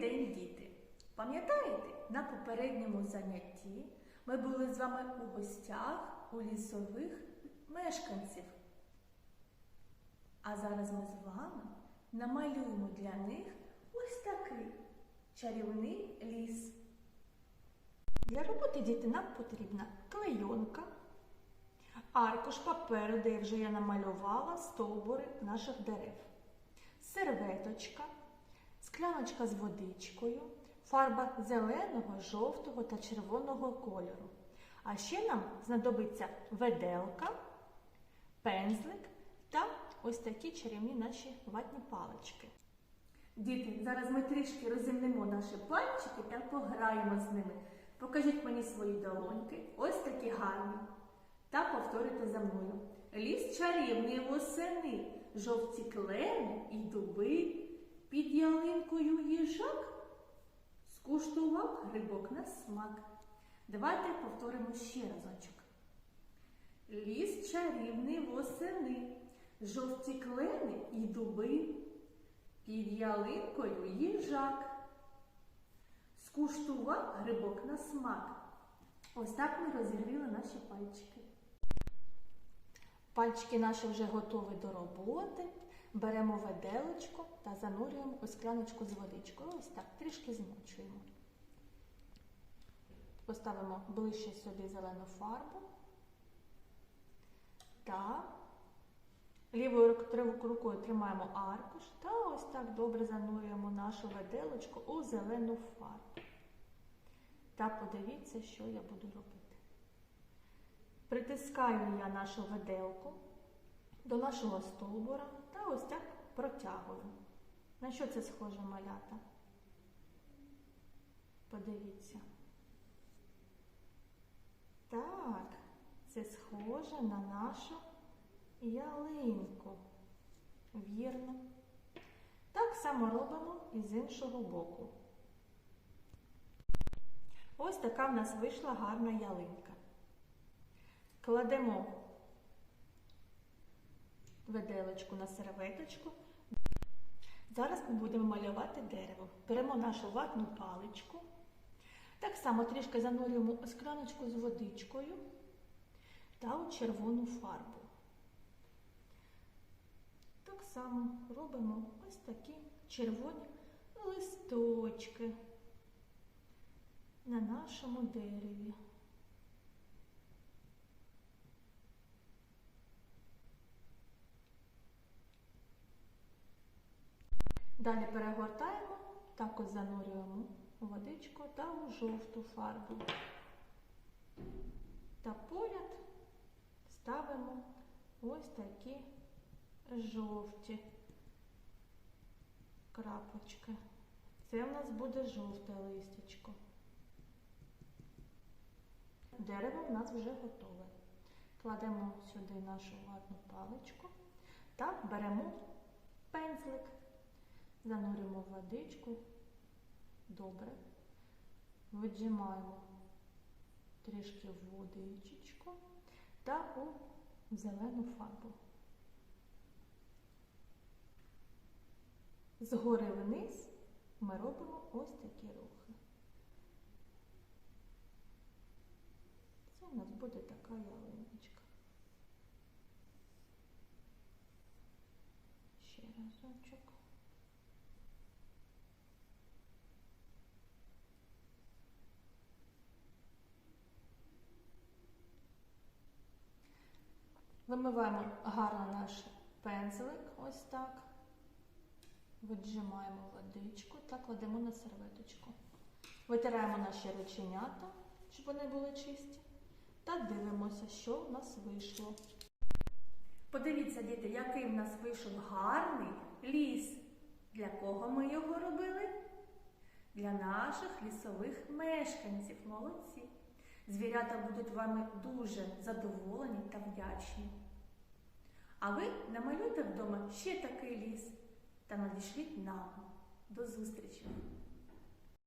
день, діти! Пам'ятаєте, на попередньому занятті ми були з вами у гостях у лісових мешканців. А зараз ми з вами намалюємо для них ось такий чарівний ліс. Для роботи діти нам потрібна клейонка, аркуш паперу, де вже я намалювала стовбури наших дерев, серветочка, скляночка з водичкою, фарба зеленого, жовтого та червоного кольору. А ще нам знадобиться веделка, пензлик та ось такі чарівні наші ватні палички. Діти, зараз ми трішки розімнемо наші пальчики та пограємо з ними. Покажіть мені свої долоньки, ось такі гарні. Та повторюйте за мною. Ліс чарівний восени, жовті клени і дуби, під ялинкою їжак скуштував грибок на смак. Давайте повторимо ще разочок. Ліс чарівний восени, жовті клени і дуби, під ялинкою їжак. Скуштував грибок на смак. Ось так ми розігріли наші пальчики. Пальчики наші вже готові до роботи. Беремо веделочку та занурюємо у скляночку з водичкою. Ось так, трішки змочуємо. Поставимо ближче сюди зелену фарбу. Та лівою рукою тримаємо аркуш та ось так добре занурюємо нашу веделочку у зелену фарбу. Та подивіться, що я буду робити. Притискаю я нашу веделку до нашого стовбура та ось так протягую. На що це схоже малята? Подивіться. Так, це схоже на нашу ялинку. Вірно. Так само робимо і з іншого боку. Ось така в нас вийшла гарна ялинка. Кладемо веделочку на серветочку. Зараз ми будемо малювати дерево. Беремо нашу ватну паличку. Так само трішки занурюємо скляночку з водичкою та у червону фарбу. Так само робимо ось такі червоні листочки на нашому дереві. Далі перегортаємо, також занурюємо водичку та у жовту фарбу. Та поряд ставимо ось такі жовті крапочки. Це в нас буде жовте листячко. Дерево в нас вже готове. Кладемо сюди нашу ватну паличку та беремо пензлик, занурюємо водичку добре, виджимаємо трішки в водичку та у зелену фарбу. Згори вниз ми робимо ось такі рухи. Це у нас буде така ялиночка. Ще разочок. Вимиваємо гарно наш пензлик, ось так. Виджимаємо водичку та кладемо на серветочку. Витираємо наші рученята, щоб вони були чисті. Та дивимося, що в нас вийшло. Подивіться, діти, який в нас вийшов гарний ліс. Для кого ми його робили? Для наших лісових мешканців. Молодці. Звірята будуть вами дуже задоволені та вдячні. А ви намалюйте вдома ще такий ліс та надішліть нам. До зустрічі!